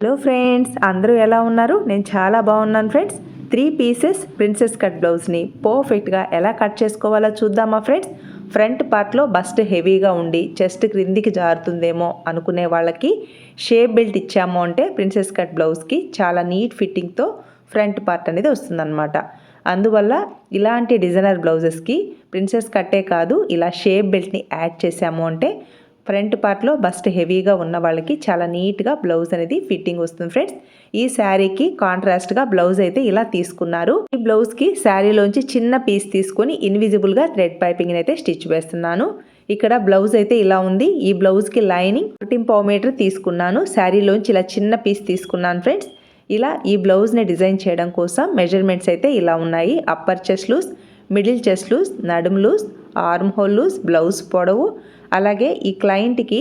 Hello friends అందరూ ఎలా ఉన్నారు? నేను చాలా బాగున్నాను friends three pieces princess cut బ్లౌజ్ని పర్ఫెక్ట్గా ఎలా కట్ చేసుకోవాలో చూద్దామా ఫ్రెండ్స్ ఫ్రంట్ పార్ట్లో బస్ట్ హెవీగా ఉండి చెస్ట్ క్రిందికి జారుతుందేమో అనుకునే వాళ్ళకి షేప్ బెల్ట్ ఇచ్చాము అంటే ప్రిన్సెస్ కట్ బ్లౌజ్కి చాలా నీట్ ఫిట్టింగ్తో ఫ్రంట్ పార్ట్ అనేది వస్తుందన్నమాట. అందువల్ల ఇలాంటి డిజైనర్ బ్లౌజెస్కి ప్రిన్సెస్ కట్టే కాదు ఇలా షేప్ బెల్ట్ని యాడ్ చేసాము అంటే ఫ్రంట్ పార్ట్లో బస్ట్ హెవీగా ఉన్న వాళ్ళకి చాలా నీట్గా బ్లౌజ్ అనేది ఫిట్టింగ్ వస్తుంది ఫ్రెండ్స్. ఈ శారీకి కాంట్రాస్ట్గా బ్లౌజ్ అయితే ఇలా తీసుకున్నారు. ఈ బ్లౌజ్కి శారీలోంచి చిన్న పీస్ తీసుకొని ఇన్విజిబుల్గా థ్రెడ్ పైపింగ్ అయితే స్టిచ్ వేస్తున్నాను. ఇక్కడ బ్లౌజ్ అయితే ఇలా ఉంది. ఈ బ్లౌజ్కి లైనింగ్ ఫోర్టీన్ పావు మీటర్ తీసుకున్నాను. శారీలోంచి ఇలా చిన్న పీస్ తీసుకున్నాను ఫ్రెండ్స్. ఇలా ఈ బ్లౌజ్ని డిజైన్ చేయడం కోసం మెజర్మెంట్స్ అయితే ఇలా ఉన్నాయి. Upper chest loose middle chest loose నడుము loose arm hole loose blouse పొడవు అలాగే ఈ క్లయింట్కి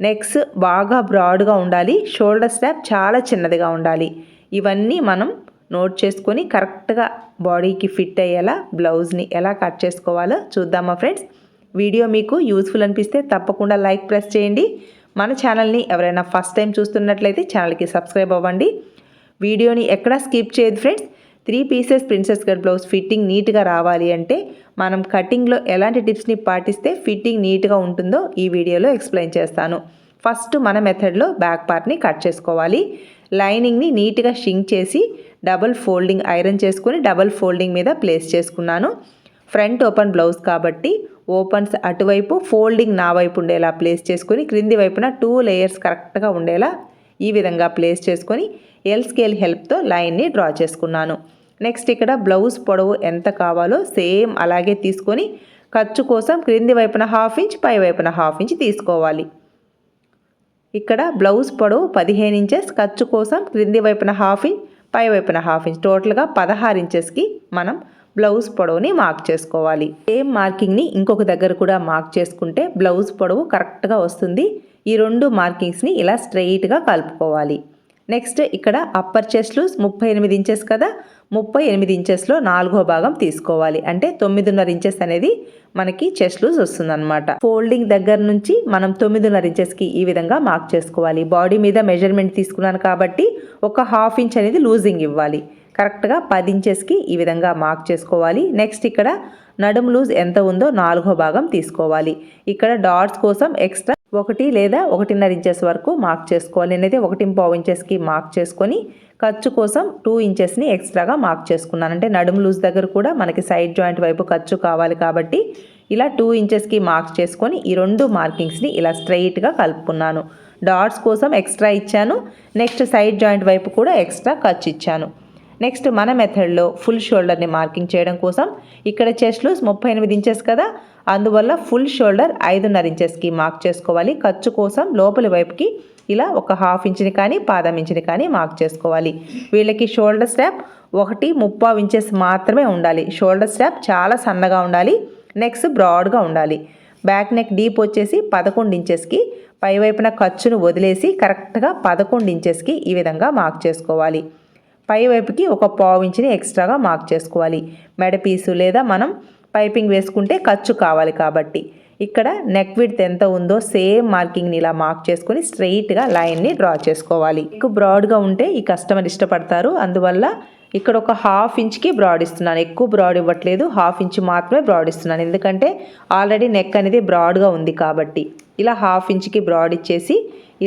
నెక్స్ బాగా బ్రాడ్గా ఉండాలి షోల్డర్ స్లాబ్ చాలా చిన్నదిగా ఉండాలి. ఇవన్నీ మనం నోట్ చేసుకొని కరెక్ట్గా బాడీకి ఫిట్ అయ్యేలా బ్లౌజ్ని ఎలా కట్ చేసుకోవాలో చూద్దామా ఫ్రెండ్స్ వీడియో మీకు యూస్ఫుల్ అనిపిస్తే తప్పకుండా లైక్ ప్రెస్ చేయండి. మన ఛానల్ని ఎవరైనా ఫస్ట్ టైం చూస్తున్నట్లయితే ఛానల్కి సబ్స్క్రైబ్ అవ్వండి. వీడియోని ఎక్కడా స్కిప్ చేయదు friends three pieces princess cut blouse fitting నీట్గా రావాలి అంటే మనం కటింగ్లో ఎలాంటి టిప్స్ని పాటిస్తే ఫిట్టింగ్ నీట్గా ఉంటుందో ఈ వీడియోలో ఎక్స్ప్లెయిన్ చేస్తాను. ఫస్ట్ మన మెథడ్లో బ్యాక్ పార్ట్ని కట్ చేసుకోవాలి. లైనింగ్ని నీట్గా షింక్ చేసి డబుల్ ఫోల్డింగ్ ఐరన్ చేసుకొని డబుల్ ఫోల్డింగ్ మీద ప్లేస్ చేసుకున్నాను. ఫ్రంట్ ఓపెన్ బ్లౌజ్ కాబట్టి ఓపెన్స్ అటువైపు ఫోల్డింగ్ నా వైపు ఉండేలా ప్లేస్ చేసుకొని క్రింది వైపున టూ లేయర్స్ కరెక్ట్గా ఉండేలా ఈ విధంగా ప్లేస్ చేసుకొని ఎల్ స్కేల్ హెల్ప్తో లైన్ని డ్రా చేసుకున్నాను. నెక్స్ట్ ఇక్కడ బ్లౌజ్ పొడవు ఎంత కావాలో సేమ్ అలాగే తీసుకొని ఖర్చు కోసం క్రింది వైపున హాఫ్ ఇంచ్ పై వైపున హాఫ్ ఇంచ్ తీసుకోవాలి. ఇక్కడ బ్లౌజ్ పొడవు పదిహేను ఇంచెస్ ఖర్చు కోసం క్రింది వైపున హాఫ్ ఇంచ్ పై వైపున హాఫ్ ఇంచ్ టోటల్గా పదహారు ఇంచెస్కి మనం బ్లౌజ్ పొడవుని మార్క్ చేసుకోవాలి. సేమ్ మార్కింగ్ని ఇంకొక దగ్గర కూడా మార్క్ చేసుకుంటే బ్లౌజ్ పొడవు కరెక్ట్గా వస్తుంది. ఈ రెండు మార్కింగ్స్ని ఇలా స్ట్రెయిట్గా కలుపుకోవాలి. నెక్స్ట్ ఇక్కడ అప్పర్ చెస్ట్లు లూస్ ముప్పై ఎనిమిది ఇంచెస్ కదా? ముప్పై ఎనిమిది ఇంచెస్లో నాలుగో భాగం తీసుకోవాలి. అంటే తొమ్మిదిన్నర ఇంచెస్ అనేది మనకి చెస్ట్ లూజ్ వస్తుందన్నమాట. ఫోల్డింగ్ దగ్గర నుంచి మనం తొమ్మిదిన్నర ఇంచెస్కి ఈ విధంగా మార్క్ చేసుకోవాలి. బాడీ మీద మెజర్మెంట్ తీసుకున్నాను కాబట్టి ఒక హాఫ్ ఇంచ్ అనేది లూజింగ్ ఇవ్వాలి. కరెక్ట్గా పది ఇంచెస్కి ఈ విధంగా మార్క్ చేసుకోవాలి. నెక్స్ట్ ఇక్కడ నడుము లూజ్ ఎంత ఉందో నాలుగో భాగం తీసుకోవాలి. ఇక్కడ డాట్స్ కోసం ఎక్స్ట్రా ఒకటి లేదా ఒకటిన్నర ఇంచెస్ వరకు మార్క్ చేసుకోవాలి. నేనైతే ఒకటి పావు ఇంచెస్కి మార్క్ చేసుకొని ఖర్చు కోసం టూ ఇంచెస్ని ఎక్స్ట్రాగా మార్క్ చేసుకున్నాను. అంటే నడుము లూజ్ దగ్గర కూడా మనకి సైడ్ జాయింట్ వైపు ఖర్చు కావాలి కాబట్టి ఇలా టూ ఇంచెస్కి మార్క్ చేసుకొని ఈ రెండు మార్కింగ్స్ని ఇలా స్ట్రైట్గా కలుపుకున్నాను. డాట్స్ కోసం ఎక్స్ట్రా ఇచ్చాను. నెక్స్ట్ సైడ్ జాయింట్ వైపు కూడా ఎక్స్ట్రా ఖర్చు ఇచ్చాను. నెక్స్ట్ మన మెథడ్లో ఫుల్ షోల్డర్ని మార్కింగ్ చేయడం కోసం ఇక్కడ చెస్ట్ లూస్ ముప్పై ఎనిమిది ఇంచెస్ కదా? అందువల్ల ఫుల్ షోల్డర్ ఐదున్నర ఇంచెస్కి మార్క్ చేసుకోవాలి. ఖర్చు కోసం లోపలి వైపుకి ఇలా ఒక హాఫ్ ఇంచుని కానీ పాదం ఇంచుని కానీ మార్క్ చేసుకోవాలి. వీళ్ళకి షోల్డర్ స్ట్రాప్ ఒకటి ముప్పావు ఇంచెస్ మాత్రమే ఉండాలి. షోల్డర్ స్ట్రాప్ చాలా సన్నగా ఉండాలి. నెక్స్ట్ బ్రాడ్గా ఉండాలి. బ్యాక్ నెక్ డీప్ వచ్చేసి పదకొండు ఇంచెస్కి పైవైపున ఖర్చును వదిలేసి కరెక్ట్గా పదకొండు ఇంచెస్కి ఈ విధంగా మార్క్ చేసుకోవాలి. పై వైపుకి ఒక పావు ఇంచుని ఎక్స్ట్రాగా మార్క్ చేసుకోవాలి. మెడపీసు లేదా మనం పైపింగ్ వేసుకుంటే ఖర్చు కావాలి కాబట్టి. ఇక్కడ నెక్ విడ్త్ ఎంత ఉందో సేమ్ మార్కింగ్ని ఇలా మార్క్ చేసుకొని స్ట్రెయిట్గా లైన్ని డ్రా చేసుకోవాలి. ఎక్కువ బ్రాడ్గా ఉంటే ఈ కస్టమర్ ఇష్టపడతారు. అందువల్ల ఇక్కడ ఒక హాఫ్ ఇంచ్కి బ్రాడ్ ఇస్తున్నాను. ఎక్కువ బ్రాడ్ ఇవ్వట్లేదు. హాఫ్ ఇంచ్ మాత్రమే బ్రాడ్ ఇస్తున్నాను. ఎందుకంటే ఆల్రెడీ నెక్ అనేది బ్రాడ్గా ఉంది కాబట్టి. ఇలా హాఫ్ ఇంచ్కి బ్రాడ్ ఇచ్చేసి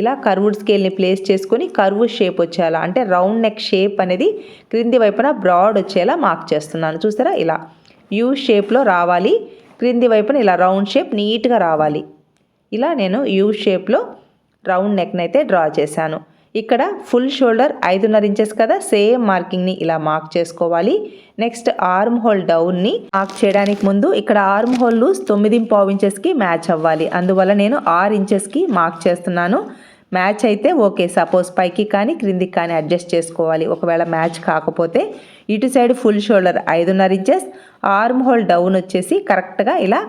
ఇలా కర్వుడ్ స్కేల్ని ప్లేస్ చేసుకొని కర్వ్ షేప్ వచ్చేలా అంటే రౌండ్ నెక్ షేప్ అనేది క్రింది వైపున బ్రాడ్ వచ్చేలా మార్క్ చేస్తున్నాను. చూసారా? ఇలా యూ షేప్లో రావాలి. క్రింది వైపున ఇలా రౌండ్ షేప్ నీట్గా రావాలి. ఇలా నేను యూ షేప్లో రౌండ్ నెక్ని అయితే డ్రా చేశాను. ఇక్కడ ఫుల్ షోల్డర్ ఐదున్నర ఇంచెస్ కదా సేమ్ మార్కింగ్ని ఇలా మార్క్ చేసుకోవాలి. నెక్స్ట్ ఆర్మ్ హోల్ డౌన్ని మార్క్ చేయడానికి ముందు ఇక్కడ ఆర్మ్ హోల్ లూస్ తొమ్మిది పావు ఇంచెస్కి మ్యాచ్ అవ్వాలి. అందువల్ల నేను ఆరు ఇంచెస్కి మార్క్ చేస్తున్నాను. మ్యాచ్ అయితే ఓకే సపోజ్ పైకి కానీ క్రిందికి కానీ అడ్జస్ట్ చేసుకోవాలి. ఒకవేళ మ్యాచ్ కాకపోతే ఇటు సైడ్ ఫుల్ షోల్డర్ ఐదున్నర ఇంచెస్ ఆర్మ్ హోల్ డౌన్ వచ్చేసి కరెక్ట్గా ఇలా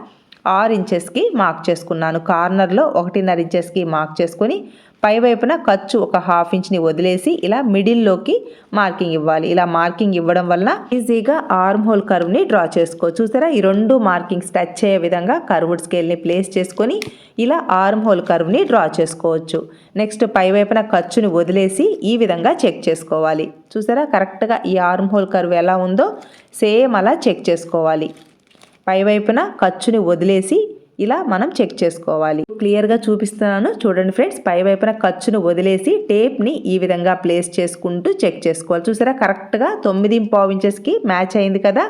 ఆరు ఇంచెస్కి మార్క్ చేసుకున్నాను. కార్నర్లో ఒకటిన్నర ఇంచెస్కి మార్క్ చేసుకొని పై వైపున ఖర్చు ఒక హాఫ్ ఇంచ్ని వదిలేసి ఇలా మిడిల్లోకి మార్కింగ్ ఇవ్వాలి. ఇలా మార్కింగ్ ఇవ్వడం వలన ఈజీగా ఆర్మ్ హోల్ కర్వ్ని డ్రా చేసుకోవచ్చు. చూసారా? ఈ రెండు మార్కింగ్స్ టచ్ అయ్యే విధంగా కర్వ్డ్ స్కేల్ని ప్లేస్ చేసుకొని ఇలా ఆర్మ్ హోల్ కర్వ్ని డ్రా చేసుకోవచ్చు. నెక్స్ట్ పై వైపున ఖర్చుని వదిలేసి ఈ విధంగా చెక్ చేసుకోవాలి. చూసారా? కరెక్ట్గా ఈ ఆర్మ్ హోల్ కర్వ్ ఎలా ఉందో సేమ్ అలా చెక్ చేసుకోవాలి. పై వైపున ఖర్చుని వదిలేసి ఇలా మనం చెక్ చేసుకోవాలి. క్లియర్గా చూపిస్తున్నాను. చూడండి ఫ్రెండ్స్ పై వైపున ఖర్చును వదిలేసి టేప్ని ఈ విధంగా ప్లేస్ చేసుకుంటూ చెక్ చేసుకోవాలి. చూసారా? కరెక్ట్గా తొమ్మిది పావు ఇంచెస్కి మ్యాచ్ అయింది కదా?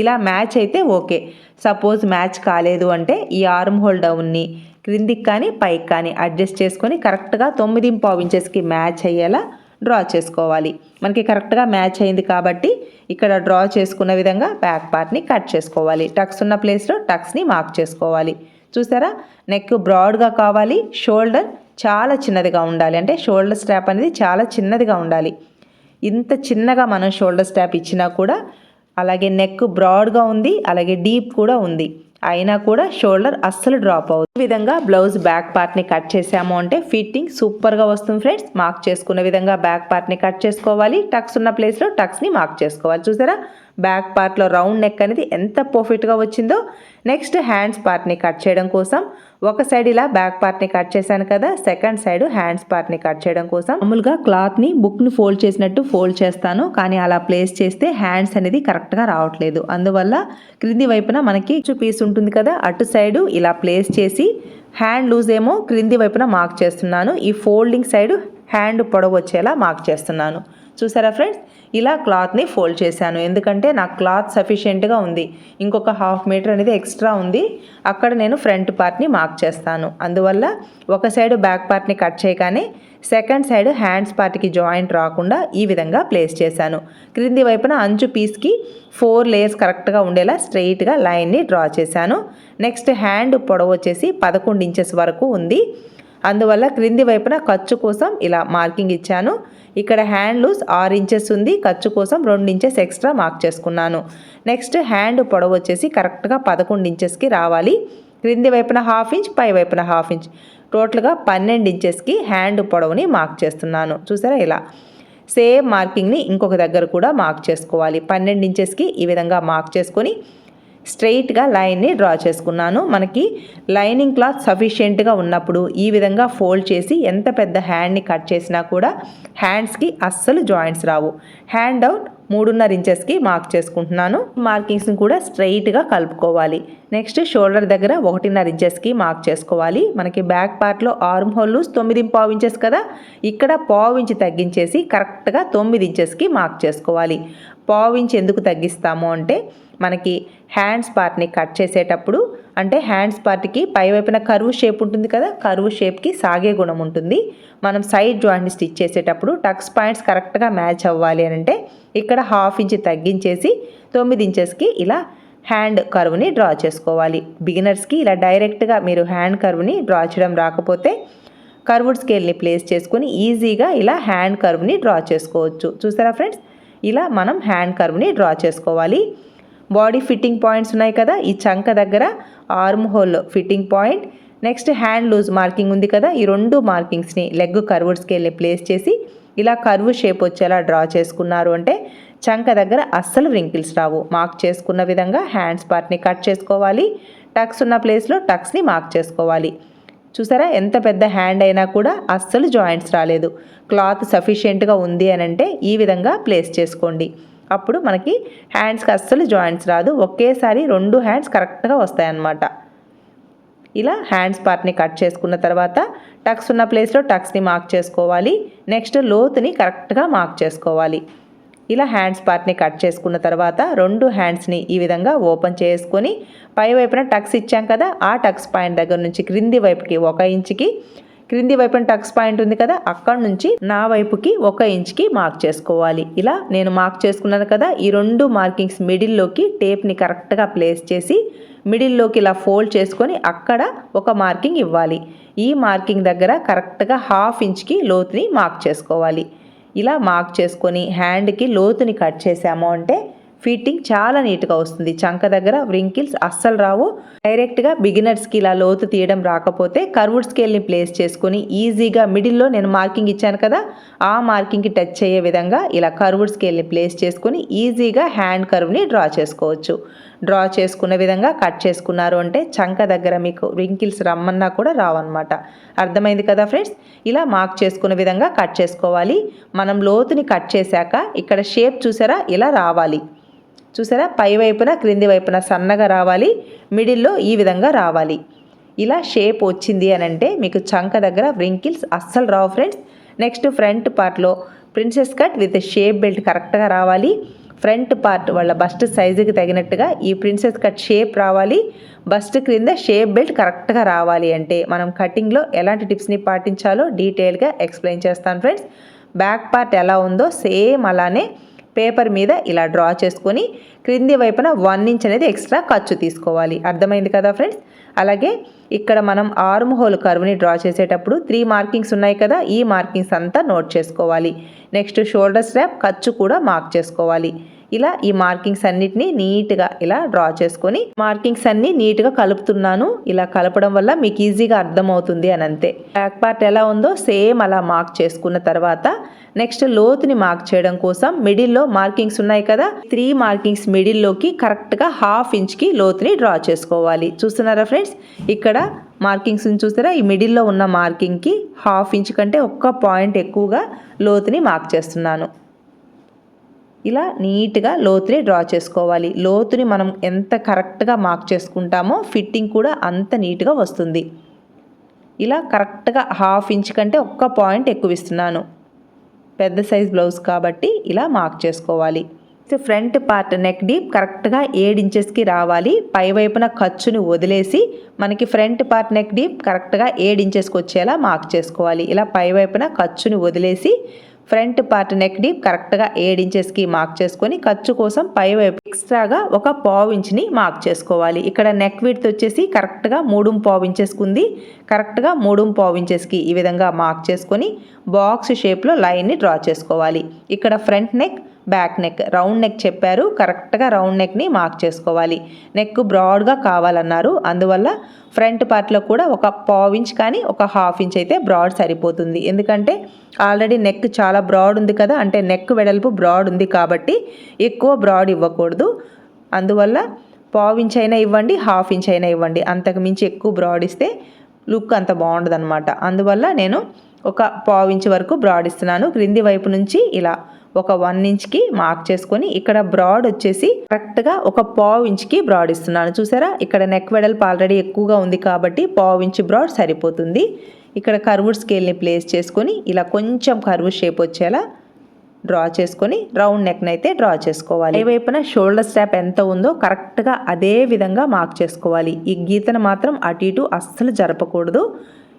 ఇలా మ్యాచ్ అయితే ఓకే సపోజ్ మ్యాచ్ కాలేదు అంటే ఈ ఆర్మ్ హోల్ డౌన్ని క్రిందికి కానీ పైకి కానీ అడ్జస్ట్ చేసుకొని కరెక్ట్గా తొమ్మిది పావు ఇంచెస్కి మ్యాచ్ అయ్యేలా డ్రా చేసుకోవాలి. మనకి కరెక్ట్గా మ్యాచ్ అయింది కాబట్టి ఇక్కడ డ్రా చేసుకున్న విధంగా బ్యాక్ పార్ట్ని కట్ చేసుకోవాలి. టక్స్ ఉన్న ప్లేస్లో టక్స్ని మార్క్ చేసుకోవాలి. చూసారా? నెక్ బ్రాడ్గా కావాలి. షోల్డర్ చాలా చిన్నదిగా ఉండాలి. అంటే షోల్డర్ స్ట్రాప్ అనేది చాలా చిన్నదిగా ఉండాలి. ఇంత చిన్నగా మనం షోల్డర్ స్ట్రాప్ ఇచ్చినా కూడా అలాగే నెక్ బ్రాడ్గా ఉంది. అలాగే డీప్ కూడా ఉంది. అయినా కూడా షోల్డర్ అస్సలు డ్రాప్ అవుతుంది ఈ విధంగా బ్లౌజ్ బ్యాక్ పార్ట్ని కట్ చేసాము అంటే ఫిట్టింగ్ సూపర్గా వస్తుంది ఫ్రెండ్స్. మార్క్ చేసుకున్న విధంగా బ్యాక్ పార్ట్ని కట్ చేసుకోవాలి. టక్స్ ఉన్న ప్లేస్లో టక్స్ని మార్క్ చేసుకోవాలి. చూసారా? బ్యాక్ పార్ట్లో రౌండ్ నెక్ అనేది ఎంత పర్ఫెక్ట్గా వచ్చిందో నెక్స్ట్ హ్యాండ్స్ పార్ట్ని కట్ చేయడం కోసం ఒక సైడ్ ఇలా బ్యాక్ పార్ట్ని కట్ చేశాను కదా సెకండ్ సైడ్ హ్యాండ్స్ పార్ట్ని కట్ చేయడం కోసం. మామూలుగా క్లాత్ని బుక్ని ఫోల్డ్ చేసినట్టు ఫోల్డ్ చేస్తాను కానీ అలా ప్లేస్ చేస్తే హ్యాండ్స్ అనేది కరెక్ట్గా రావట్లేదు. అందువల్ల క్రింది వైపున మనకి పీస్ ఉంటుంది కదా అటు సైడు ఇలా ప్లేస్ చేసి హ్యాండ్ లూజ్ ఏమో క్రింది వైపున మార్క్ చేస్తున్నాను. ఈ ఫోల్డింగ్ సైడ్ హ్యాండ్ పొడవు వచ్చేలా మార్క్ చేస్తున్నాను. చూసారా ఫ్రెండ్స్? ఇలా క్లాత్ని ఫోల్డ్ చేశాను. ఎందుకంటే నాకు క్లాత్ సఫిషియెంట్గా ఉంది. ఇంకొక హాఫ్ మీటర్ అనేది ఎక్స్ట్రా ఉంది. అక్కడ నేను ఫ్రంట్ పార్ట్ని మార్క్ చేస్తాను. అందువల్ల ఒక సైడ్ బ్యాక్ పార్ట్ని కట్ చేయగానే సెకండ్ సైడ్ హ్యాండ్స్ పార్ట్కి జాయింట్ రాకుండా ఈ విధంగా ప్లేస్ చేశాను. క్రింది వైపున అంచు పీస్కి ఫోర్ లేయర్స్ కరెక్ట్గా ఉండేలా స్ట్రెయిట్గా లైన్ని డ్రా చేశాను. నెక్స్ట్ హ్యాండ్ పొడవు వచ్చేసి పదకొండు ఇంచెస్ వరకు ఉంది. అందువల్ల క్రింది వైపున ఖర్చు కోసం ఇలా మార్కింగ్ ఇచ్చాను. ఇక్కడ హ్యాండ్ లూజ్ ఆరు ఇంచెస్ ఉంది ఖర్చు కోసం రెండు ఇంచెస్ ఎక్స్ట్రా మార్క్ చేసుకున్నాను. నెక్స్ట్ హ్యాండ్ పొడవు వచ్చేసి కరెక్ట్గా పదకొండు ఇంచెస్కి రావాలి. క్రింది వైపున హాఫ్ ఇంచ్ పై వైపున హాఫ్ ఇంచ్. టోటల్గా పన్నెండు ఇంచెస్కి హ్యాండ్ పొడవుని మార్క్ చేస్తున్నాను. చూసారా ఇలా? సేమ్ మార్కింగ్ని ఇంకొక దగ్గర కూడా మార్క్ చేసుకోవాలి. పన్నెండు ఇంచెస్కి ఈ విధంగా మార్క్ చేసుకొని స్ట్రెయిట్గా లైన్ని డ్రా చేసుకున్నాను. మనకి లైనింగ్ క్లాత్ సఫిషియెంట్గా ఉన్నప్పుడు ఈ విధంగా ఫోల్డ్ చేసి ఎంత పెద్ద హ్యాండ్ని కట్ చేసినా కూడా హ్యాండ్స్కి అస్సలు జాయింట్స్ రావు. హ్యాండ్ అవుట్ మూడున్నర ఇంచెస్కి మార్క్ చేసుకుంటున్నాను. మార్కింగ్స్ని కూడా స్ట్రైట్గా కలుపుకోవాలి. నెక్స్ట్ షోల్డర్ దగ్గర ఒకటిన్నర ఇంచెస్కి మార్క్ చేసుకోవాలి. మనకి బ్యాక్ పార్ట్లో ఆర్మ్ హోల్ లూస్ తొమ్మిది పావు ఇంచెస్ కదా? ఇక్కడ పావు ఇంచ్ తగ్గించేసి కరెక్ట్గా తొమ్మిది ఇంచెస్కి మార్క్ చేసుకోవాలి. పావు ఇంచ్ ఎందుకు తగ్గిస్తాము అంటే మనకి హ్యాండ్స్ పార్ట్ని కట్ చేసేటప్పుడు అంటే హ్యాండ్స్ పార్ట్కి పైవైపున కరువు షేప్ ఉంటుంది కదా కరువు షేప్కి సాగే గుణం ఉంటుంది. మనం సైడ్ జాయింట్ని స్టిచ్ చేసేటప్పుడు టక్స్ పాయింట్స్ కరెక్ట్గా మ్యాచ్ అవ్వాలి అని అంటే ఇక్కడ హాఫ్ ఇంచ్ తగ్గించేసి తొమ్మిది ఇంచెస్కి ఇలా హ్యాండ్ కర్వ్ని డ్రా చేసుకోవాలి. బిగినర్స్కి ఇలా డైరెక్ట్గా మీరు హ్యాండ్ కర్వ్ని డ్రా చేయడం రాకపోతే కర్వుడ్ స్కేల్ని ప్లేస్ చేసుకుని ఈజీగా ఇలా హ్యాండ్ కర్వ్ని డ్రా చేసుకోవచ్చు. చూసారా ఫ్రెండ్స్ ఇలా మనం హ్యాండ్ కర్వ్ని డ్రా చేసుకోవాలి. బాడీ ఫిట్టింగ్ పాయింట్స్ ఉన్నాయి కదా ఈ చంక దగ్గర arm hole fitting point. Next hand loose marking ఉంది కదా ఈ రెండు మార్కింగ్స్ని లెగ్ కర్వుడ్ స్కేల్ని ప్లేస్ చేసి ఇలా కర్వ్ షేప్ వచ్చేలా డ్రా చేసుకున్నారు. అంటే చంక దగ్గర అస్సలు రింకిల్స్ రావు. మార్క్ చేసుకున్న విధంగా హ్యాండ్స్ పార్ట్ని కట్ చేసుకోవాలి. టక్స్ ఉన్న ప్లేస్లో టక్స్ని మార్క్ చేసుకోవాలి. చూసారా ఎంత పెద్ద హ్యాండ్ అయినా కూడా అస్సలు జాయింట్స్ రాలేదు. క్లాత్ సఫిషియెంట్గా ఉంది అని అంటే ఈ విధంగా ప్లేస్ చేసుకోండి. అప్పుడు మనకి హ్యాండ్స్కి అస్సలు జాయింట్స్ రాదు. ఒకేసారి రెండు హ్యాండ్స్ కరెక్ట్గా వస్తాయన్నమాట. ఇలా హ్యాండ్స్ పార్ట్ని కట్ చేసుకున్న తర్వాత టక్స్ ఉన్న ప్లేస్లో టక్స్ని మార్క్ చేసుకోవాలి. నెక్స్ట్ లోతుని కరెక్ట్గా మార్క్ చేసుకోవాలి. ఇలా హ్యాండ్స్ పార్ట్ని కట్ చేసుకున్న తర్వాత రెండు హ్యాండ్స్ని ఈ విధంగా ఓపెన్ చేసుకొని పై వైపున టక్స్ ఇచ్చాం కదా ఆ టక్స్ పాయింట్ దగ్గర నుంచి క్రింది వైపుకి ఒక ఇంచుకి క్రింది వైపున టక్స్ పాయింట్ ఉంది కదా అక్కడ నుంచి నా వైపుకి ఒక ఇంచ్కి మార్క్ చేసుకోవాలి. ఇలా నేను మార్క్ చేసుకున్నాను కదా ఈ రెండు మార్కింగ్స్ మిడిల్లోకి టేప్ని కరెక్ట్గా ప్లేస్ చేసి మిడిల్లోకి ఇలా ఫోల్డ్ చేసుకొని అక్కడ ఒక మార్కింగ్ ఇవ్వాలి. ఈ మార్కింగ్ దగ్గర కరెక్ట్గా హాఫ్ ఇంచ్కి లోతుని మార్క్ చేసుకోవాలి. ఇలా మార్క్ చేసుకొని హ్యాండ్కి లోతుని కట్ చేసాము అంటే ఫిట్టింగ్ చాలా నీట్గా వస్తుంది. చంక దగ్గర వ్రింకిల్స్ అస్సలు రావు. డైరెక్ట్గా బిగినర్స్కి ఇలా లోతు తీయడం రాకపోతే కర్వుడ్ స్కేల్ని ప్లేస్ చేసుకుని ఈజీగా మిడిల్లో నేను మార్కింగ్ ఇచ్చాను కదా ఆ మార్కింగ్కి టచ్ అయ్యే విధంగా ఇలా కర్వుడ్ స్కేల్ని ప్లేస్ చేసుకుని ఈజీగా హ్యాండ్ కర్వ్ని డ్రా చేసుకోవచ్చు. డ్రా చేసుకున్న విధంగా కట్ చేసుకున్నారు అంటే చంక దగ్గర మీకు రింకిల్స్ రమ్మన్నా కూడా రావన్నమాట. అర్థమైంది కదా ఫ్రెండ్స్? ఇలా మార్క్ చేసుకున్న విధంగా కట్ చేసుకోవాలి. మనం లోతుని కట్ చేశాక ఇక్కడ షేప్ చూసారా? ఇలా రావాలి. చూసారా? పై వైపున క్రింది వైపున సన్నగా రావాలి. మిడిల్లో ఈ విధంగా రావాలి. ఇలా షేప్ వచ్చింది అని అంటే మీకు చంక దగ్గర వ్రింకిల్స్ అస్సలు రావు ఫ్రెండ్స్. నెక్స్ట్ ఫ్రంట్ పార్ట్లో princess cut with shape belt కరెక్ట్గా రావాలి. ఫ్రంట్ పార్ట్ వాళ్ళ బస్ట్ సైజుకి తగినట్టుగా ఈ ప్రిన్సెస్ కట్ షేప్ రావాలి. బస్ట్ క్రింద షేప్ బెల్ట్ కరెక్ట్గా రావాలి అంటే మనం కటింగ్లో ఎలాంటి టిప్స్ని పాటించాలో డీటెయిల్గా ఎక్స్ప్లెయిన్ చేస్తాను ఫ్రెండ్స్. బ్యాక్ పార్ట్ ఎలా ఉందో సేమ్ అలానే పేపర్ మీద ఇలా డ్రా చేసుకొని క్రింది వైపున వన్ ఇంచ్ అనేది ఎక్స్ట్రా ఖర్చు తీసుకోవాలి. అర్థమైంది కదా ఫ్రెండ్స్? అలాగే ఇక్కడ మనం ఆర్మ్ హోల్ కర్వ్ని డ్రా చేసేటప్పుడు త్రీ మార్కింగ్స్ ఉన్నాయి కదా ఈ మార్కింగ్స్ అంతా నోట్ చేసుకోవాలి. నెక్స్ట్ షోల్డర్ స్ట్రాప్ ఖర్చు కూడా మార్క్ చేసుకోవాలి. ఇలా ఈ మార్కింగ్స్ అన్నిటిని నీట్గా ఇలా డ్రా చేసుకొని మార్కింగ్స్ అన్ని నీట్గా కలుపుతున్నాను. ఇలా కలపడం వల్ల మీకు ఈజీగా అర్థమవుతుంది అని అంతే. బ్యాక్ పార్ట్ ఎలా ఉందో సేమ్ అలా మార్క్ చేసుకున్న తర్వాత నెక్స్ట్ లోతుని మార్క్ చేయడం కోసం మిడిల్లో మార్కింగ్స్ ఉన్నాయి కదా త్రీ మార్కింగ్స్ మిడిల్లోకి కరెక్ట్గా హాఫ్ ఇంచ్కి లోతుని డ్రా చేసుకోవాలి. చూస్తున్నారా ఫ్రెండ్స్? ఇక్కడ మార్కింగ్స్ చూస్తారా ఈ మిడిల్లో ఉన్న మార్కింగ్కి హాఫ్ ఇంచ్ కంటే ఒక్క పాయింట్ ఎక్కువగా లోతుని మార్క్ చేస్తున్నాను. ఇలా నీట్గా లోతుని డ్రా చేసుకోవాలి. లోతుని మనం ఎంత కరెక్ట్గా మార్క్ చేసుకుంటామో ఫిట్టింగ్ కూడా అంత నీట్గా వస్తుంది. ఇలా కరెక్ట్గా హాఫ్ ఇంచ్ కంటే ఒక్క పాయింట్ ఎక్కువ ఇస్తున్నాను. పెద్ద సైజ్ బ్లౌజ్ కాబట్టి ఇలా మార్క్ చేసుకోవాలి. ఫ్రంట్ పార్ట్ నెక్ డీప్ కరెక్ట్గా ఏడు ఇంచెస్కి రావాలి. పై వైపున ఖర్చుని వదిలేసి మనకి ఫ్రంట్ పార్ట్ నెక్ డీప్ కరెక్ట్గా ఏడు ఇంచెస్కి వచ్చేలా మార్క్ చేసుకోవాలి. ఇలా పై వైపున ఖర్చుని వదిలేసి ఫ్రంట్ పార్ట్ నెక్ డీప్ కరెక్ట్గా ఏడు ఇంచెస్కి మార్క్ చేసుకొని ఖర్చు కోసం పై వైపు ఎక్స్ట్రాగా ఒక పావు ఇంచ్ని మార్క్ చేసుకోవాలి. ఇక్కడ నెక్ విడ్త్ వచ్చేసి కరెక్ట్గా మూడు పావు ఇంచెస్కుంది కరెక్ట్గా మూడు పావు ఇంచెస్కి ఈ విధంగా మార్క్ చేసుకొని బాక్స్ షేప్లో లైన్ని డ్రా చేసుకోవాలి. ఇక్కడ front neck back neck round neck చెప్పారు. కరెక్ట్గా రౌండ్ నెక్ని మార్క్ చేసుకోవాలి. నెక్ బ్రాడ్గా కావాలన్నారు. అందువల్ల ఫ్రంట్ పార్ట్లో కూడా ఒక పావు ఇంచ్ కానీ ఒక హాఫ్ ఇంచ్ అయితే బ్రాడ్ సరిపోతుంది. ఎందుకంటే ఆల్రెడీ నెక్ చాలా బ్రాడ్ ఉంది కదా అంటే నెక్ వెడల్పు బ్రాడ్ ఉంది కాబట్టి ఎక్కువ బ్రాడ్ ఇవ్వకూడదు. అందువల్ల పావు ఇంచ్ అయినా ఇవ్వండి హాఫ్ ఇంచ్ అయినా ఇవ్వండి. అంతకు మించి ఎక్కువ బ్రాడ్ ఇస్తే లుక్ అంత బాగుండదు అనమాట అందువల్ల నేను ఒక పావు ఇంచ్ వరకు బ్రాడ్ ఇస్తున్నాను. క్రింది వైపు నుంచి ఇలా ఒక వన్ ఇంచ్కి మార్క్ చేసుకొని ఇక్కడ బ్రాడ్ వచ్చేసి కరెక్ట్గా ఒక పావు ఇంచ్కి బ్రాడ్ ఇస్తున్నాను. చూసారా? ఇక్కడ నెక్ వెడల్పు ఆల్రెడీ ఎక్కువగా ఉంది కాబట్టి పావు ఇంచ్ బ్రాడ్ సరిపోతుంది. ఇక్కడ కర్వుడ్ స్కేల్ని ప్లేస్ చేసుకొని ఇలా కొంచెం కర్వ్ షేప్ వచ్చేలా డ్రా చేసుకొని రౌండ్ నెక్ని అయితే డ్రా చేసుకోవాలి. ఏ వైపున షోల్డర్ స్టాప్ ఎంత ఉందో కరెక్ట్గా అదే విధంగా మార్క్ చేసుకోవాలి. ఈ గీతను మాత్రం అటు ఇటు అస్సలు జరపకూడదు.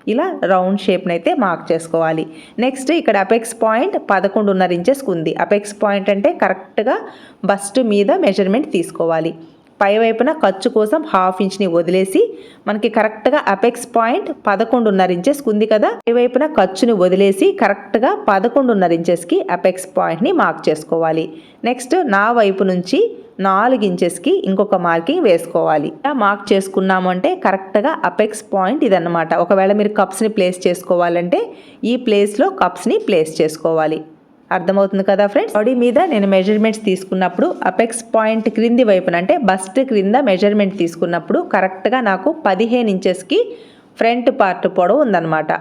ఇలా రౌండ్ షేప్ని అయితే మార్క్ చేసుకోవాలి. నెక్స్ట్ ఇక్కడ అపెక్స్ పాయింట్ పదకొండున్నర ఇంచెస్కి ఉంది. అపెక్స్ పాయింట్ అంటే కరెక్ట్గా బస్ట్ మీద మెజర్మెంట్ తీసుకోవాలి. పై వైపున ఖర్చు కోసం హాఫ్ ఇంచ్ని వదిలేసి మనకి కరెక్ట్గా అపెక్స్ పాయింట్ పదకొండున్నర ఇంచెస్ ఉంది కదా? పై వైపున ఖర్చుని వదిలేసి కరెక్ట్గా పదకొండున్నర ఇంచెస్కి అపెక్స్ పాయింట్ని మార్క్ చేసుకోవాలి. నెక్స్ట్ నా వైపు నుంచి నాలుగు ఇంచెస్కి ఇంకొక మార్కింగ్ వేసుకోవాలి. ఇలా మార్క్ చేసుకున్నాము అంటే కరెక్ట్గా అపెక్స్ పాయింట్ ఇదన్నమాట. ఒకవేళ మీరు కప్స్ని ప్లేస్ చేసుకోవాలంటే ఈ ప్లేస్లో కప్స్ని ప్లేస్ చేసుకోవాలి. అర్థమవుతుంది కదా ఫ్రెండ్స్ బాడీ మీద నేను మెజర్మెంట్స్ తీసుకున్నప్పుడు అపెక్స్ పాయింట్ క్రింది వైపున అంటే బస్ట్ క్రింద మెజర్మెంట్ తీసుకున్నప్పుడు కరెక్ట్గా నాకు పదిహేను ఇంచెస్కి ఫ్రంట్ పార్ట్ పొడవు ఉందన్నమాట.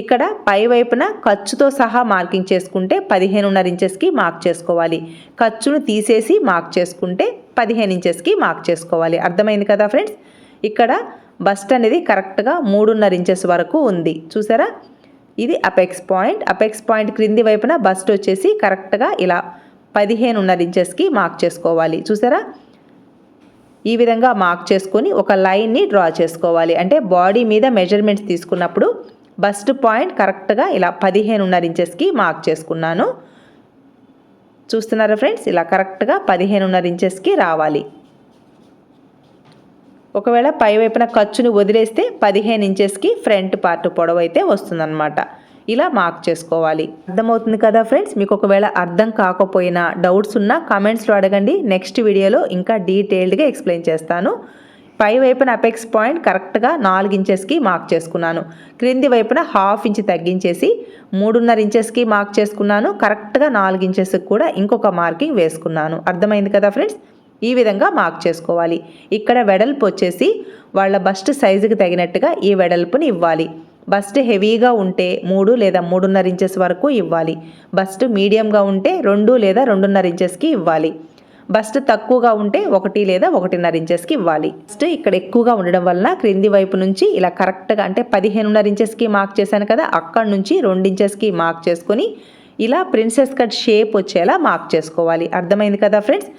ఇక్కడ పై వైపున ఖర్చుతో సహా మార్కింగ్ చేసుకుంటే పదిహేనున్నర ఇంచెస్కి మార్క్ చేసుకోవాలి. ఖర్చును తీసేసి మార్క్ చేసుకుంటే పదిహేను ఇంచెస్కి మార్క్ చేసుకోవాలి. అర్థమైంది కదా ఫ్రెండ్స్ ఇక్కడ బస్ట్ అనేది కరెక్ట్గా మూడున్నర ఇంచెస్ వరకు ఉంది. చూసారా? ఇది అపెక్స్ పాయింట్. అపెక్స్ పాయింట్ క్రింది వైపున బస్ట్ వచ్చేసి కరెక్ట్గా ఇలా పదిహేనున్నర ఇంచెస్కి మార్క్ చేసుకోవాలి. చూసారా? ఈ విధంగా మార్క్ చేసుకొని ఒక లైన్ని డ్రా చేసుకోవాలి. అంటే బాడీ మీద మెజర్మెంట్స్ తీసుకున్నప్పుడు బస్ట్ పాయింట్ కరెక్ట్గా ఇలా పదిహేనున్నర ఇంచెస్కి మార్క్ చేసుకున్నాను. చూస్తున్నారా ఫ్రెండ్స్? ఇలా కరెక్ట్గా పదిహేనున్నర ఇంచెస్కి రావాలి. ఒకవేళ పై వైపున ఖర్చుని వదిలేస్తే పదిహేను ఇంచెస్కి ఫ్రంట్ పార్ట్ పొడవు అయితే వస్తుందన్నమాట. ఇలా మార్క్ చేసుకోవాలి. అర్థమవుతుంది కదా ఫ్రెండ్స్? మీకు ఒకవేళ అర్థం కాకపోయినా డౌట్స్ ఉన్నా కామెంట్స్లో అడగండి. నెక్స్ట్ వీడియోలో ఇంకా డీటెయిల్డ్గా ఎక్స్ప్లెయిన్ చేస్తాను. పై వైపున అపెక్స్ పాయింట్ కరెక్ట్గా నాలుగు ఇంచెస్కి మార్క్ చేసుకున్నాను. క్రింది వైపున హాఫ్ ఇంచ్ తగ్గించేసి మూడున్నర ఇంచెస్కి మార్క్ చేసుకున్నాను. కరెక్ట్గా నాలుగు ఇంచెస్కి కూడా ఇంకొక మార్కింగ్ వేసుకున్నాను. అర్థమైంది కదా ఫ్రెండ్స్? ఈ విధంగా మార్క్ చేసుకోవాలి. ఇక్కడ వెడల్పు వచ్చేసి వాళ్ళ బస్ట్ సైజుకి తగినట్టుగా ఈ వెడల్పుని ఇవ్వాలి. బస్ట్ హెవీగా ఉంటే మూడు లేదా మూడున్నర ఇంచెస్ వరకు ఇవ్వాలి. బస్ట్ మీడియంగా ఉంటే రెండు లేదా రెండున్నర ఇంచెస్కి ఇవ్వాలి. బస్ట్ తక్కువగా ఉంటే ఒకటి లేదా ఒకటిన్నర ఇంచెస్కి ఇవ్వాలి. బస్ట్ ఇక్కడ ఎక్కువగా ఉండడం వలన క్రింది వైపు నుంచి ఇలా కరెక్ట్గా అంటే పదిహేనున్నర ఇంచెస్కి మార్క్ చేశాను కదా అక్కడ నుంచి రెండు ఇంచెస్కి మార్క్ చేసుకొని ఇలా ప్రిన్సెస్ కట్ షేప్ వచ్చేలా మార్క్ చేసుకోవాలి. అర్థమైంది కదా ఫ్రెండ్స్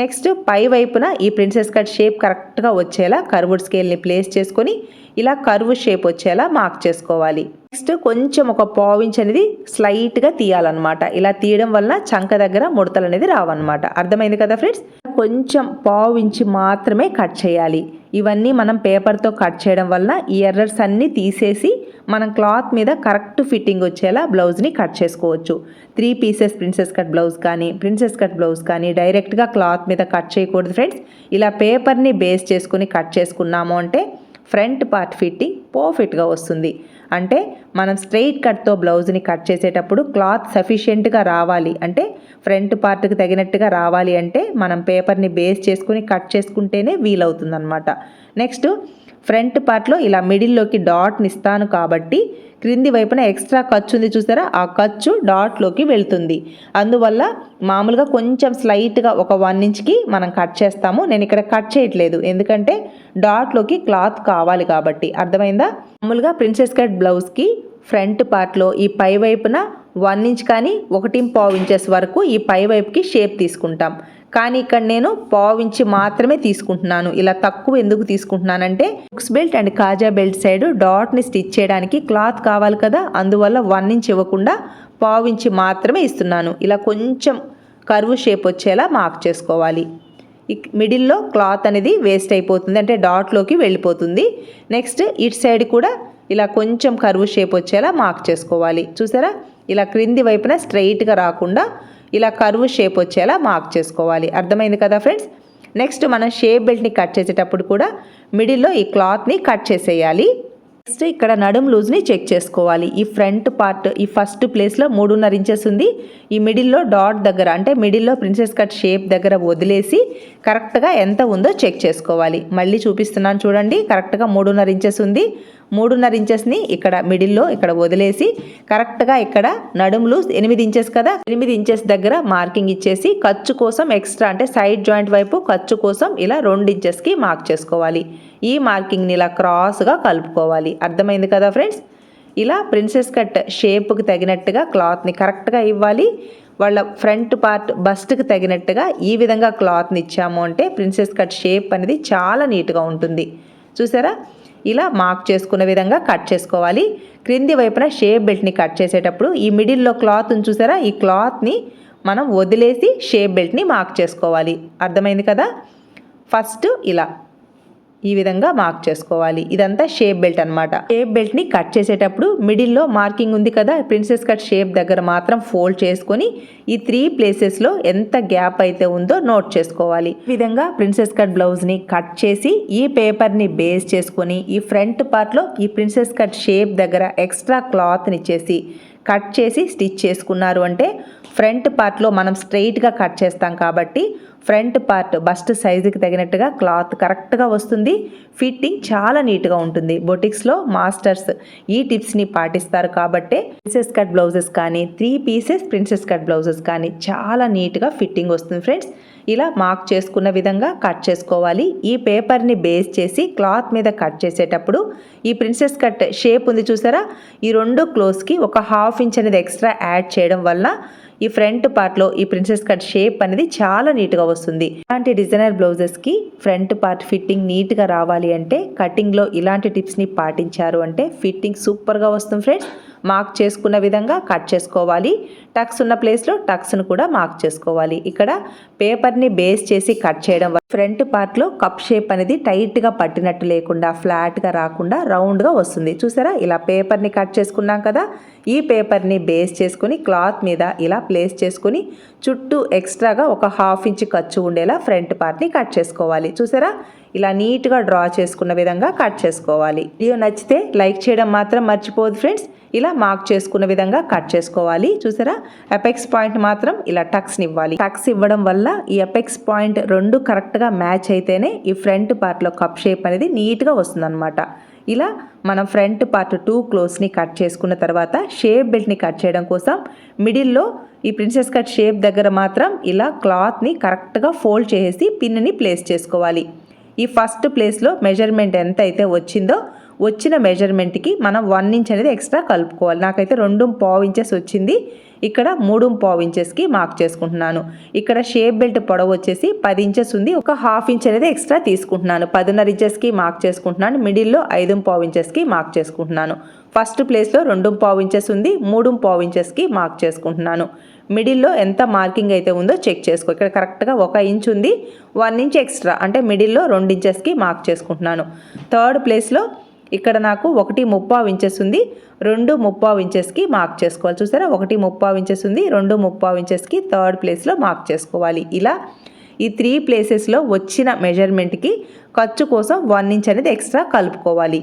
నెక్స్ట్ పై వైపున ఈ ప్రిన్సెస్ కట్ షేప్ కరెక్ట్గా వచ్చేలా కర్వుడ్ స్కేల్ని ప్లేస్ చేసుకొని ఇలా కర్వ్ షేప్ వచ్చేలా మార్క్ చేసుకోవాలి. నెక్స్ట్ కొంచెం ఒక పావించ్ అనేది స్లైట్గా తీయాలన్నమాట. ఇలా తీయడం వలన చంక దగ్గర ముడతలు అనేది రావన్నమాట. అర్థమైంది కదా ఫ్రెండ్స్? కొంచెం పావించి మాత్రమే కట్ చేయాలి. ఇవన్నీ మనం పేపర్తో కట్ చేయడం వల్ల ఈ ఎర్రర్స్ అన్నీ తీసేసి మనం క్లాత్ మీద కరెక్ట్ ఫిట్టింగ్ వచ్చేలా బ్లౌజ్ని కట్ చేసుకోవచ్చు. Three pieces princess cut blouse కానీ ప్రిన్సెస్ కట్ బ్లౌజ్ కానీ డైరెక్ట్గా క్లాత్ మీద కట్ చేయకూడదు ఫ్రెండ్స్. ఇలా పేపర్ని బేస్ చేసుకుని కట్ చేసుకున్నాము అంటే ఫ్రంట్ పార్ట్ ఫిట్టింగ్ పర్ఫెక్ట్గా వస్తుంది. అంటే మనం స్ట్రెయిట్ కట్తో బ్లౌజ్ని కట్ చేసేటప్పుడు క్లాత్ సఫిషియెంట్గా రావాలి. అంటే ఫ్రంట్ పార్ట్కి తగినట్టుగా రావాలి అంటే మనం పేపర్ని బేస్ చేసుకుని కట్ చేసుకుంటేనే వీలవుతుందనమాట నెక్స్ట్ ఫ్రంట్ పార్ట్లో ఇలా మిడిల్లోకి డాట్ని ఇస్తాను కాబట్టి క్రింది వైపున ఎక్స్ట్రా ఖర్చు ఉంది చూసారా? ఆ ఖర్చు డాట్లోకి వెళ్తుంది. అందువల్ల మామూలుగా కొంచెం స్లైట్గా ఒక వన్ ఇంచ్కి మనం కట్ చేస్తాము. నేను ఇక్కడ కట్ చేయట్లేదు. ఎందుకంటే డాట్లోకి క్లాత్ కావాలి కాబట్టి. అర్థమైందా? మామూలుగా ప్రిన్సెస్ కట్ బ్లౌజ్కి ఫ్రంట్ పార్ట్లో ఈ పై వైపున వన్ ఇంచ్ కానీ ఒకటి పావు ఇంచెస్ వరకు ఈ పై వైపుకి షేప్ తీసుకుంటాం. కానీ ఇక్కడ నేను పావించి మాత్రమే తీసుకుంటున్నాను. ఇలా తక్కువ ఎందుకు తీసుకుంటున్నానంటే బుక్స్ బెల్ట్ అండ్ కాజా బెల్ట్ సైడ్ డాట్ని స్టిచ్ చేయడానికి క్లాత్ కావాలి కదా అందువల్ల వన్ ఇంచ్ ఇవ్వకుండా పావించి మాత్రమే ఇస్తున్నాను. ఇలా కొంచెం కరువు షేప్ వచ్చేలా మార్క్ చేసుకోవాలి. మిడిల్లో క్లాత్ అనేది వేస్ట్ అయిపోతుంది అంటే డాట్లోకి వెళ్ళిపోతుంది. నెక్స్ట్ ఇటు సైడ్ కూడా ఇలా కొంచెం కరువు షేప్ వచ్చేలా మార్క్ చేసుకోవాలి. చూసారా? ఇలా క్రింది వైపున స్ట్రైట్గా రాకుండా ఇలా కర్వ్ షేప్ వచ్చేలా మార్క్ చేసుకోవాలి. అర్థమైంది కదా ఫ్రెండ్స్ నెక్స్ట్ మనం షేప్ బెల్ట్ని కట్ చేసేటప్పుడు కూడా మిడిల్లో ఈ క్లాత్ని కట్ చేసేయాలి. నెక్స్ట్ ఇక్కడ నడుం లూజ్ని చెక్ చేసుకోవాలి. ఈ ఫ్రంట్ పార్ట్ ఈ ఫస్ట్ ప్లేస్లో మూడున్నర ఇంచెస్ ఉంది. ఈ మిడిల్లో డాట్ దగ్గర అంటే మిడిల్లో ప్రిన్సెస్ కట్ షేప్ దగ్గర వదిలేసి కరెక్ట్గా ఎంత ఉందో చెక్ చేసుకోవాలి. మళ్ళీ చూపిస్తున్నాను చూడండి కరెక్ట్గా మూడున్నర ఇంచెస్ ఉంది. మూడున్నర ఇంచెస్ని ఇక్కడ మిడిల్లో ఇక్కడ వదిలేసి కరెక్ట్గా ఇక్కడ నడుములు ఎనిమిది ఇంచెస్ కదా ఎనిమిది ఇంచెస్ దగ్గర మార్కింగ్ ఇచ్చేసి ఖర్చు కోసం ఎక్స్ట్రా అంటే సైడ్ జాయింట్ వైపు ఖర్చు కోసం ఇలా రెండు ఇంచెస్కి మార్క్ చేసుకోవాలి. ఈ మార్కింగ్ని ఇలా క్రాస్గా కలుపుకోవాలి. అర్థమైంది కదా ఫ్రెండ్స్? ఇలా ప్రిన్సెస్ కట్ షేప్కి తగినట్టుగా క్లాత్ని కరెక్ట్గా ఇవ్వాలి. వాళ్ళ ఫ్రంట్ పార్ట్ బస్ట్కి తగినట్టుగా ఈ విధంగా క్లాత్ని ఇచ్చాము అంటే ప్రిన్సెస్ కట్ షేప్ అనేది చాలా నీట్గా ఉంటుంది. చూసారా? ఇలా మార్క్ చేసుకున్న విధంగా కట్ చేసుకోవాలి. క్రింది వైపున షేప్ బెల్ట్ని కట్ చేసేటప్పుడు ఈ మిడిల్లో క్లాత్ని చూసారా? ఈ క్లాత్ని మనం వదిలేసి షేప్ బెల్ట్ని మార్క్ చేసుకోవాలి. అర్థమైంది కదా? ఫస్ట్ ఇలా ఈ విధంగా మార్క్ చేసుకోవాలి. ఇదంతా షేప్ బెల్ట్ అనమాట షేప్ బెల్ట్ని కట్ చేసేటప్పుడు మిడిల్లో మార్కింగ్ ఉంది కదా ప్రిన్సెస్ కట్ షేప్ దగ్గర మాత్రం ఫోల్డ్ చేసుకొని ఈ త్రీ ప్లేసెస్లో ఎంత గ్యాప్ అయితే ఉందో నోట్ చేసుకోవాలి. ఈ విధంగా ప్రిన్సెస్ కట్ బ్లౌజ్ని కట్ చేసి ఈ పేపర్ని బేస్ చేసుకొని ఈ ఫ్రంట్ పార్ట్లో ఈ ప్రిన్సెస్ కట్ షేప్ దగ్గర ఎక్స్ట్రా క్లాత్ని ఇచ్చేసి కట్ చేసి స్టిచ్ చేసుకున్నారు అంటే ఫ్రంట్ పార్ట్లో మనం స్ట్రైట్గా కట్ చేస్తాం కాబట్టి ఫ్రంట్ పార్ట్ బస్ట్ సైజుకి తగినట్టుగా క్లాత్ కరెక్ట్గా వస్తుంది. ఫిట్టింగ్ చాలా నీట్గా ఉంటుంది. బొటిక్స్లో మాస్టర్స్ ఈ టిప్స్ని పాటిస్తారు కాబట్టే ప్రిన్సెస్ కట్ బ్లౌజెస్ కానీ three pieces princess cut blouses కానీ చాలా నీట్గా ఫిట్టింగ్ వస్తుంది ఫ్రెండ్స్. ఇలా మార్క్ చేసుకున్న విధంగా కట్ చేసుకోవాలి. ఈ పేపర్ని బేస్ చేసి క్లాత్ మీద కట్ చేసేటప్పుడు ఈ ప్రిన్సెస్ కట్ షేప్ ఉంది చూసారా? ఈ రెండు క్లోజ్కి ఒక హాఫ్ ఇంచ్ అనేది ఎక్స్ట్రా యాడ్ చేయడం వల్ల ఈ ఫ్రంట్ పార్ట్లో ఈ ప్రిన్సెస్ కట్ షేప్ అనేది చాలా నీట్గా వస్తుంది. ఇలాంటి డిజైనర్ బ్లౌజెస్కి ఫ్రంట్ పార్ట్ ఫిట్టింగ్ నీట్గా రావాలి అంటే కటింగ్లో ఇలాంటి టిప్స్ని పాటించారు అంటే ఫిట్టింగ్ సూపర్గా వస్తుంది ఫ్రెండ్స్. మార్క్ చేసుకున్న విధంగా కట్ చేసుకోవాలి. టక్స్ ఉన్న ప్లేస్లో టక్స్ను కూడా మార్క్ చేసుకోవాలి. ఇక్కడ పేపర్ని బేస్ చేసి కట్ చేయడం వల్ల ఫ్రంట్ పార్ట్లో కప్ షేప్ అనేది టైట్గా పట్టినట్టు లేకుండా ఫ్లాట్గా రాకుండా రౌండ్గా వస్తుంది. చూసారా? ఇలా పేపర్ని కట్ చేసుకున్నాం కదా? ఈ పేపర్ని బేస్ చేసుకుని క్లాత్ మీద ఇలా ప్లేస్ చేసుకుని చుట్టూ ఎక్స్ట్రాగా ఒక హాఫ్ ఇంచ్ ఖర్చు ఉండేలా ఫ్రంట్ పార్ట్ని కట్ చేసుకోవాలి. చూసారా? ఇలా నీట్గా డ్రా చేసుకున్న విధంగా కట్ చేసుకోవాలి. వీడియో నచ్చితే లైక్ చేయడం మాత్రం మర్చిపోదు ఫ్రెండ్స్. ఇలా మార్క్ చేసుకున్న విధంగా కట్ చేసుకోవాలి. చూసారా? ఎపెక్స్ పాయింట్ మాత్రం ఇలా టక్స్ని ఇవ్వాలి. టక్స్ ఇవ్వడం వల్ల ఈ ఎపెక్స్ పాయింట్ రెండు కరెక్ట్గా మ్యాచ్ అయితేనే ఈ ఫ్రంట్ పార్ట్లో కప్ షేప్ అనేది నీట్గా వస్తుందన్నమాట. ఇలా మనం ఫ్రంట్ పార్ట్ టూ క్లోత్స్ని కట్ చేసుకున్న తర్వాత షేప్ బెల్ట్ని కట్ చేయడం కోసం మిడిల్లో ఈ ప్రిన్సెస్ కట్ షేప్ దగ్గర మాత్రం ఇలా క్లాత్ని కరెక్ట్గా ఫోల్డ్ చేసి పిన్ని ప్లేస్ చేసుకోవాలి. ఈ ఫస్ట్ ప్లేస్లో మెజర్మెంట్ ఎంత అయితే వచ్చిందో వచ్చిన మెజర్మెంట్కి మనం వన్ ఇంచ్ అనేది ఎక్స్ట్రా కలుపుకోవాలి. నాకైతే రెండు పావు ఇంచెస్ వచ్చింది. ఇక్కడ మూడు పావు ఇంచెస్కి మార్క్ చేసుకుంటున్నాను. ఇక్కడ షేప్ బెల్ట్ పొడవు వచ్చేసి పది ఇంచెస్ ఉంది. ఒక హాఫ్ ఇంచ్ అనేది ఎక్స్ట్రా తీసుకుంటున్నాను. పదిన్నర ఇంచెస్కి మార్క్ చేసుకుంటున్నాను. మిడిల్లో ఐదు పావు ఇంచెస్కి మార్క్ చేసుకుంటున్నాను. ఫస్ట్ ప్లేస్లో రెండు పావు ఇంచెస్ ఉంది. మూడు పావు ఇంచెస్కి మార్క్ చేసుకుంటున్నాను. మిడిల్లో ఎంత మార్కింగ్ అయితే ఉందో చెక్ చేసుకో. ఇక్కడ కరెక్ట్గా ఒక ఇంచ్ ఉంది. One inch extra. అంటే మిడిల్లో రెండు ఇంచెస్కి మార్క్ చేసుకుంటున్నాను. థర్డ్ ప్లేస్లో ఇక్కడ నాకు ఒకటి ముప్పావు ఇంచెస్ ఉంది. రెండు ముప్పావు ఇంచెస్కి మార్క్ చేసుకోవాలి. చూసారా? ఒకటి ముప్పావు ఇంచెస్ ఉంది. రెండు ముప్పావు ఇంచెస్కి థర్డ్ ప్లేస్లో మార్క్ చేసుకోవాలి. ఇలా ఈ త్రీ ప్లేసెస్లో వచ్చిన మెజర్మెంట్కి ఖర్చు కోసం వన్ ఇంచ్ అనేది ఎక్స్ట్రా కలుపుకోవాలి.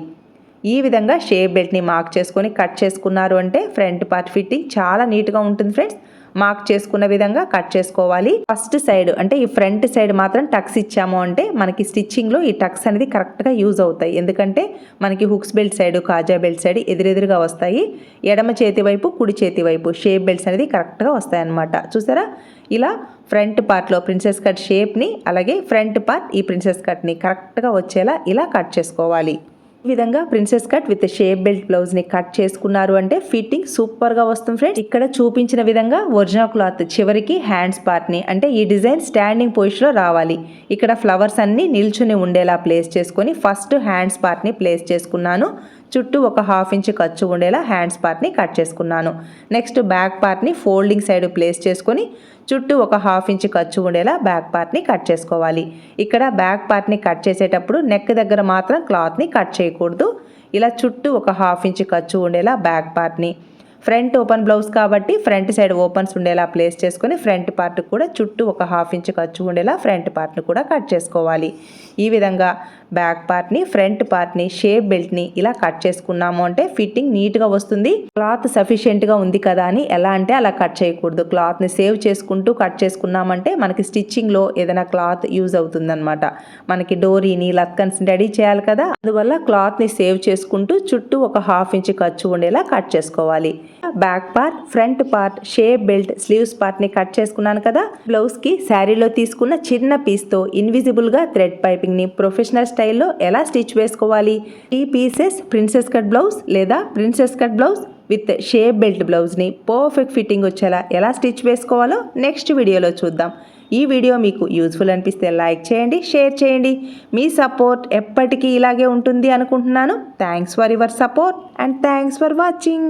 ఈ విధంగా షేప్ బెల్ట్ని మార్క్ చేసుకొని కట్ చేసుకున్నారు అంటే ఫ్రంట్ పార్ట్ ఫిట్టింగ్ చాలా నీట్గా ఉంటుంది ఫ్రెండ్స్. మార్క్ చేసుకున్న విధంగా కట్ చేసుకోవాలి. ఫస్ట్ సైడ్ అంటే ఈ ఫ్రంట్ సైడ్ మాత్రం టక్స్ ఇచ్చాము అంటే మనకి స్టిచ్చింగ్లో ఈ టక్స్ అనేది కరెక్ట్గా యూజ్ అవుతాయి. ఎందుకంటే మనకి హుక్స్ బెల్ట్ సైడ్ కాజా బెల్ట్ సైడ్ ఎదురెదురుగా వస్తాయి. ఎడమ చేతి వైపు కుడి చేతి వైపు షేప్ బెల్ట్స్ అనేది కరెక్ట్గా వస్తాయి అన్నమాట చూసారా? ఇలా ఫ్రంట్ పార్ట్లో ప్రిన్సెస్ కట్ షేప్ని అలాగే ఫ్రంట్ పార్ట్ ఈ ప్రిన్సెస్ కట్ని కరెక్ట్గా వచ్చేలా ఇలా కట్ చేసుకోవాలి. విధంగా princess cut with shape belt బ్లౌజ్ని కట్ చేసుకున్నారు అంటే ఫిట్టింగ్ సూపర్గా వస్తుంది ఫ్రెండ్స్. ఇక్కడ చూపించిన విధంగా ఒరిజినల్ క్లాత్ చివరికి హ్యాండ్స్ పార్ట్ని అంటే ఈ డిజైన్ స్టాండింగ్ పొజిషన్లో రావాలి. ఇక్కడ ఫ్లవర్స్ అన్ని నిల్చుని ఉండేలా ప్లేస్ చేసుకొని ఫస్ట్ హ్యాండ్స్ పార్ట్ని ప్లేస్ చేసుకున్నాను. చుట్టూ ఒక హాఫ్ ఇంచ్ ఖర్చు ఉండేలా హ్యాండ్స్ పార్ట్ని కట్ చేసుకున్నాను. నెక్స్ట్ బ్యాక్ పార్ట్ని ఫోల్డింగ్ సైడ్ ప్లేస్ చేసుకొని చుట్టూ ఒక హాఫ్ ఇంచ్ ఖర్చు ఉండేలా బ్యాక్ పార్ట్ని కట్ చేసుకోవాలి. ఇక్కడ బ్యాక్ పార్ట్ని కట్ చేసేటప్పుడు నెక్ దగ్గర మాత్రం క్లాత్ని కట్ చేయకూడదు. ఇలా చుట్టూ ఒక హాఫ్ ఇంచ్ ఖర్చు ఉండేలా బ్యాక్ పార్ట్ని ఫ్రంట్ ఓపెన్ బ్లౌజ్ కాబట్టి ఫ్రంట్ సైడ్ ఓపెన్స్ ఉండేలా ప్లేస్ చేసుకొని ఫ్రంట్ పార్ట్ కూడా చుట్టూ ఒక హాఫ్ ఇంచ్ ఖర్చు ఉండేలా ఫ్రంట్ పార్ట్ని కూడా కట్ చేసుకోవాలి. ఈ విధంగా బ్యాక్ పార్ట్ని ఫ్రంట్ పార్ట్ని షేప్ బెల్ట్ని ఇలా కట్ చేసుకున్నాము. అంటే ఫిట్టింగ్ నీట్గా వస్తుంది. క్లాత్ సఫిషియెంట్గా ఉంది కదా అని ఎలా అంటే అలా కట్ చేయకూడదు. క్లాత్ని సేవ్ చేసుకుంటూ కట్ చేసుకున్నామంటే మనకి స్టిచ్చింగ్లో ఏదైనా క్లాత్ యూజ్ అవుతుందన్నమాట. మనకి డోరీని లత్కన్స్ రెడీ చేయాలి కదా. అందువల్ల క్లాత్ని సేవ్ చేసుకుంటూ చుట్టూ ఒక హాఫ్ ఇంచ్ ఖర్చు ఉండేలా కట్ చేసుకోవాలి. Back part front part shape belt sleeves పార్ట్ని కట్ చేసుకున్నాను కదా. బ్లౌజ్కి శారీలో తీసుకున్న చిన్న పీస్తో ఇన్విజిబుల్గా థ్రెడ్ పైపింగ్ని ప్రొఫెషనల్ స్టైల్లో ఎలా స్టిచ్ వేసుకోవాలి? ఈ పీసెస్ ప్రిన్సెస్ కట్ బ్లౌజ్ లేదా princess cut blouse with shape belt బ్లౌజ్ని పర్ఫెక్ట్ ఫిట్టింగ్ వచ్చేలా ఎలా స్టిచ్ వేసుకోవాలో నెక్స్ట్ వీడియోలో చూద్దాం. ఈ వీడియో మీకు యూజ్ఫుల్ అనిపిస్తే లైక్ చేయండి షేర్ చేయండి. మీ సపోర్ట్ ఎప్పటికీ ఇలాగే ఉంటుంది అనుకుంటున్నాను. Thanks for your support and thanks for watching.